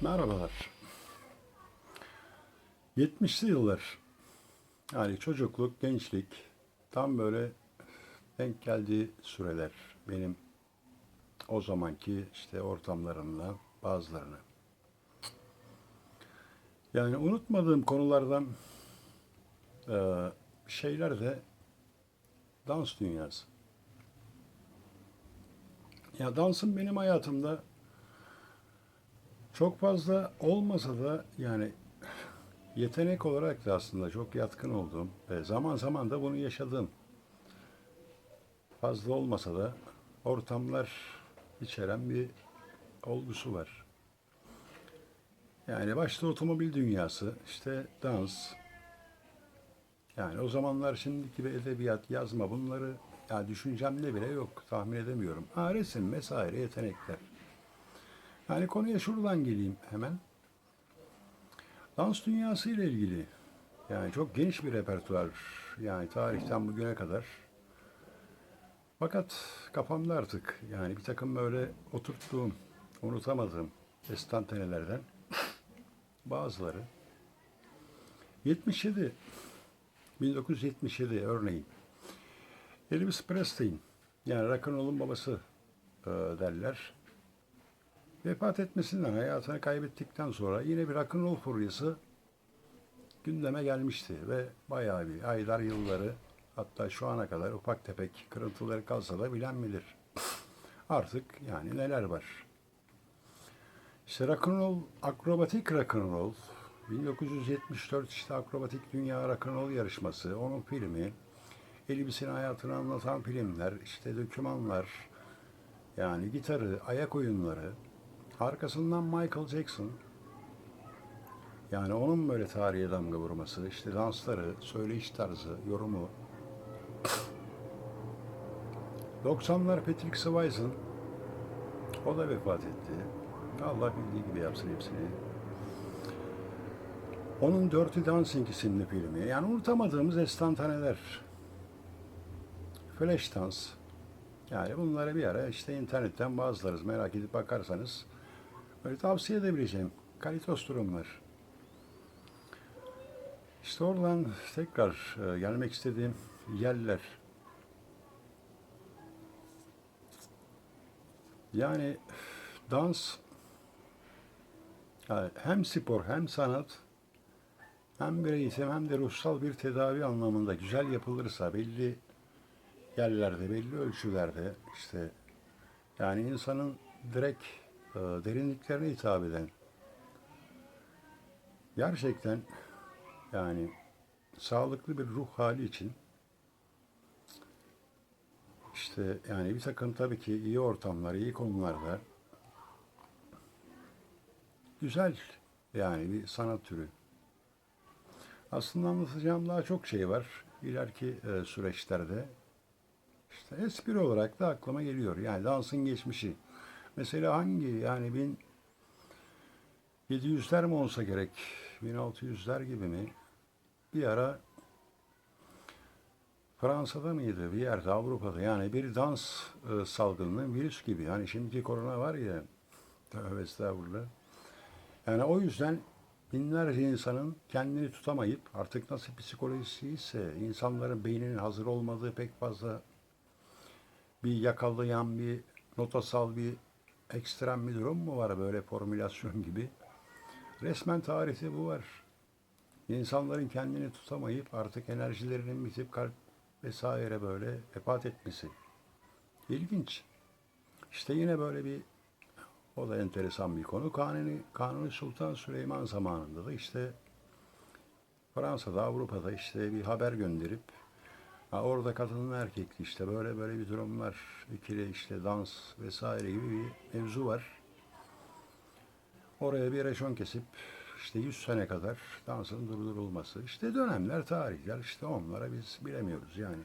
Merhabalar. 70'li yıllar. Yani çocukluk, gençlik tam böyle denk geldiği süreler benim o zamanki işte ortamlarımla bazılarını. Yani unutmadığım konulardan eee, şeyler de dans dünyası. Ya dansın benim hayatımda çok fazla olmasa da yani yetenek olarak da aslında çok yatkın olduğum ve zaman zaman da bunu yaşadığım fazla olmasa da ortamlar içeren bir olgusu var. Yani başta otomobil dünyası, işte dans. Yani o zamanlar şimdiki gibi edebiyat, yazma bunları ya düşüncemde bile yok. Tahmin edemiyorum. Ha, resim vesaire yetenekler. Yani konuya şuradan geleyim hemen. Dans dünyası ile ilgili yani çok geniş bir repertuar yani tarihten bugüne kadar. Fakat kafamda artık yani bir takım böyle oturttuğum, unutamadığım estantenelerden bazıları. 77, 1977 örneğin. Elvis Presley'in yani rock'n'roll'un babası e, derler vefat etmesinden, hayatını kaybettikten sonra yine bir rock'n'roll furyası gündeme gelmişti ve bayağı bir aylar yılları hatta şu ana kadar ufak tefek kırıntıları kalsa da bilen bilir. Artık yani neler var. İşte rock'n'roll, akrobatik rock'n'roll 1974 işte akrobatik dünya rock'n'roll yarışması, onun filmi, Elvis'in hayatını anlatan filmler, işte dokümanlar, yani gitarı, ayak oyunları, Arkasından Michael Jackson. Yani onun böyle tarihe damga vurması, işte dansları, söyleyiş tarzı, yorumu. 90'lar Patrick Swayze o da vefat etti. Allah bildiği gibi yapsın hepsini. Onun Dirty Dancing isimli filmi. Yani unutamadığımız estantaneler. Flash Dance. Yani bunları bir ara işte internetten bazılarız merak edip bakarsanız Böyle tavsiye edebileceğim kalitos durumlar. İşte oradan tekrar e, gelmek istediğim yerler. Yani dans yani hem spor hem sanat hem bir eğitim hem de ruhsal bir tedavi anlamında güzel yapılırsa belli yerlerde, belli ölçülerde işte yani insanın direkt derinliklerine hitap eden gerçekten yani sağlıklı bir ruh hali için işte yani bir takım tabii ki iyi ortamlar, iyi konularda güzel yani bir sanat türü. Aslında anlatacağım daha çok şey var ileriki e, süreçlerde. İşte espri olarak da aklıma geliyor. Yani dansın geçmişi. Mesela hangi yani 1700'ler mi olsa gerek, 1600'ler gibi mi? Bir ara Fransa'da mıydı bir yerde Avrupa'da yani bir dans e, salgınının virüs gibi. Hani şimdiki korona var ya tövbe estağfurullah. Yani o yüzden binlerce insanın kendini tutamayıp artık nasıl psikolojisi ise insanların beyninin hazır olmadığı pek fazla bir yakalayan bir notasal bir ekstrem bir durum mu var böyle formülasyon gibi? Resmen tarihte bu var. İnsanların kendini tutamayıp artık enerjilerinin bitip kalp vesaire böyle vefat etmesi. İlginç. İşte yine böyle bir o da enteresan bir konu. Kanuni, Kanuni Sultan Süleyman zamanında da işte Fransa'da, Avrupa'da işte bir haber gönderip Ha, orada kadının erkekli işte böyle böyle bir durumlar, ikili işte dans vesaire gibi bir mevzu var. Oraya bir reşon kesip işte 100 sene kadar dansın durdurulması. İşte dönemler, tarihler işte onlara biz bilemiyoruz yani.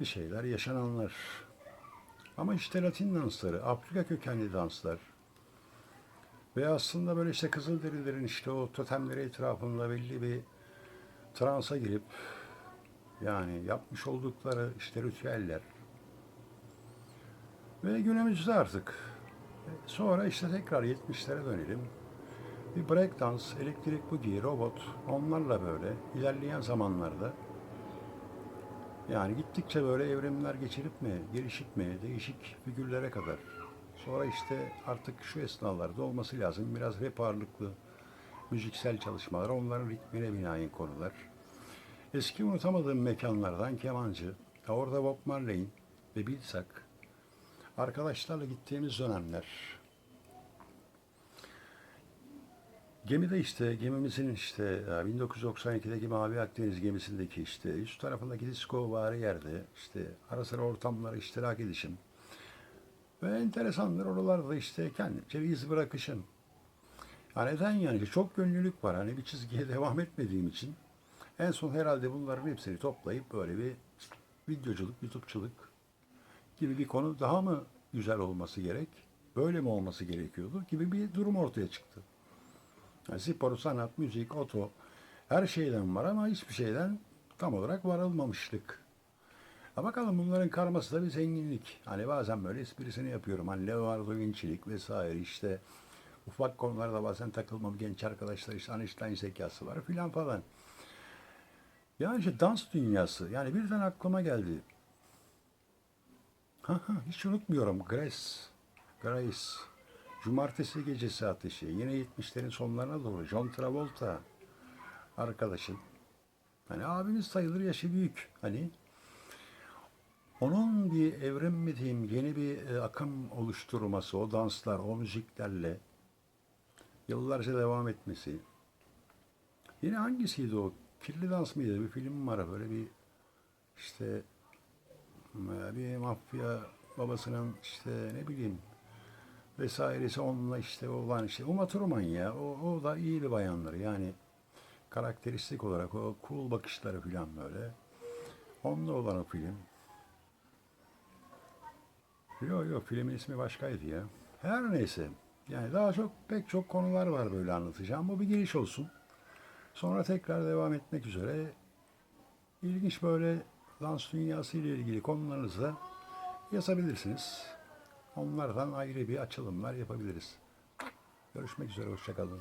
Bir şeyler yaşananlar. Ama işte Latin dansları, Afrika kökenli danslar ve aslında böyle işte Kızılderililerin işte o totemleri etrafında belli bir transa girip yani yapmış oldukları işte ritüeller ve günümüzde artık Sonra işte tekrar 70'lere dönelim. Bir breakdance, elektrik boogie, robot onlarla böyle ilerleyen zamanlarda yani gittikçe böyle evrimler geçirip mi, gelişip mi, değişik figürlere kadar. Sonra işte artık şu esnalarda olması lazım. Biraz rap ağırlıklı müziksel çalışmalar, onların ritmine binaen konular. Eski unutamadığım mekanlardan kemancı, orada Bob Marley'in ve Bilsak, arkadaşlarla gittiğimiz dönemler. Gemide işte, gemimizin işte ya 1992'deki Mavi Akdeniz gemisindeki işte üst tarafındaki disco vari yerde işte ara sıra ortamlara iştirak edişim. Ve enteresandır oralarda işte kendimce bir iz bırakışım. Ya neden yani? Çok gönüllülük var. Hani bir çizgiye devam etmediğim için. En son herhalde bunların hepsini toplayıp böyle bir videoculuk, YouTube'çılık gibi bir konu daha mı güzel olması gerek? Böyle mi olması gerekiyordu? Gibi bir durum ortaya çıktı. Yani spor, sanat, müzik, oto her şeyden var ama hiçbir şeyden tam olarak varılmamışlık. Ha bakalım bunların karması da bir zenginlik. Hani bazen böyle esprisini yapıyorum. Hani Leonardo Vinci'lik vesaire işte ufak konularda bazen takılmam genç arkadaşlar işte Einstein zekası var filan falan. Yani işte dans dünyası. Yani birden aklıma geldi. Ha, ha, hiç unutmuyorum. Grace. Grace. Cumartesi gecesi ateşi. Yine 70'lerin sonlarına doğru. John Travolta. Arkadaşın. Hani abimiz sayılır yaşı büyük. Hani onun bir evrim mi diyeyim yeni bir e, akım oluşturması, o danslar, o müziklerle yıllarca devam etmesi. Yine hangisiydi o? Kirli Dans mıydı? Bir film var böyle bir işte bir mafya babasının işte ne bileyim vesairesi onunla işte olan işte Uma Thurman ya o, o da iyi bir bayandır yani karakteristik olarak o cool bakışları falan böyle onunla olan o film Yok yok filmin ismi başkaydı ya. Her neyse. Yani daha çok pek çok konular var böyle anlatacağım. Bu bir giriş olsun. Sonra tekrar devam etmek üzere ilginç böyle dans dünyası ile ilgili konularınızı yazabilirsiniz. Onlardan ayrı bir açılımlar yapabiliriz. Görüşmek üzere, hoşçakalın.